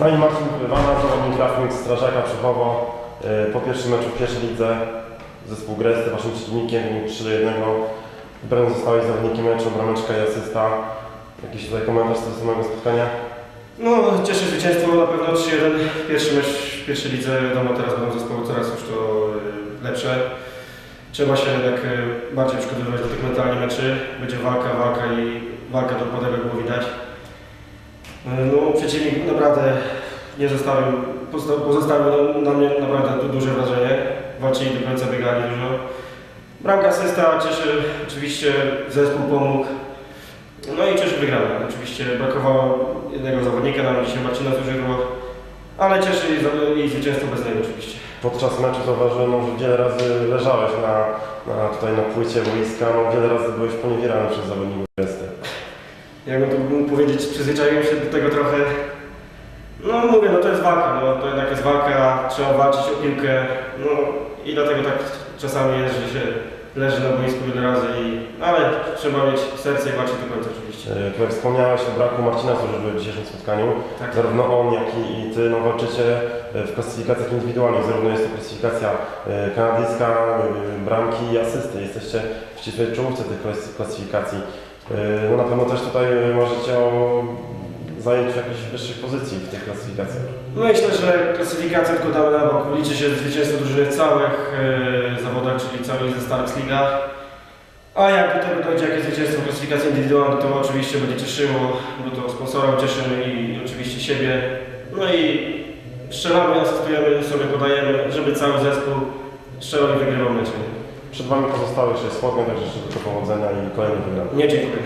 Pani Marcin Prywana, zawodnik Rafting Strażaka Przechowo. Yy, Po pierwszym meczu w pierwszej lidze zespół Gresty, waszym przeciwnikiem, wynik 3 do 1. Wybrany zostałeś zawodnikiem meczu, brameczka i asysta. Jakiś tutaj komentarz co do samego spotkania? No, cieszy zwycięstwo na pewno 3-1. Pierwszy mecz w pierwszej lidze, wiadomo, teraz będą zespoły coraz już to y, lepsze. Trzeba się jednak y, bardziej przygotowywać do tych mentalnie meczy. Będzie walka, walka i walka do podego było widać. No, przeciwnik naprawdę nie zostawił, pozostawił na- mnie naprawdę du- duże wrażenie. Walczyli do końca, biegali dużo. Bramka asysta cieszy, oczywiście zespół pomógł. No i cieszy wygrana. Oczywiście brakowało jednego zawodnika, nam dzisiaj Marcina zużyło, ale cieszy i, zwycięstwo bez niego oczywiście. Podczas meczu zauważyłem, że wiele razy leżałeś na, na, tutaj na płycie boiska, no, wiele razy byłeś poniewierany przez zawodników. Jakbym to mógł powiedzieć, przyzwyczaiłem się do tego trochę. No mówię, no to jest walka, no to jednak jest walka, trzeba walczyć o piłkę, no i dlatego tak czasami jest, że się leży na boisku wiele razy, i, ale trzeba mieć serce i walczyć do końca oczywiście. Yy, Tutaj wspomniałeś o braku Marcina Służby w dzisiejszym spotkaniu. Tak. Zarówno on, jak i, i ty no, walczycie w klasyfikacjach indywidualnych. Zarówno jest to klasyfikacja e, kanadyjska, e, bramki i asysty. Jesteście w ścisłej czołówce tych klasy- klasyfikacji. E, No na pewno też tutaj e, możecie o, w jakichś wyższych pozycji w tych klasyfikacjach. Myślę, że klasyfikację tylko damy na bok. Liczy się zwycięstwo drużyny w całych e, zawodach, czyli całej ze Starks Liga. A jak do tego dojdzie jakieś zwycięstwo w klasyfikacji indywidualnej, to oczywiście będzie cieszyło, bo to sponsorów cieszymy i oczywiście siebie. No i strzelamy, asystujemy, sobie podajemy, żeby cały zespół strzelał i wygrywał mecze. Przed Wami pozostały jeszcze spotkań, także życzę tylko powodzenia i kolejnych wygranych. Nie dziękuję.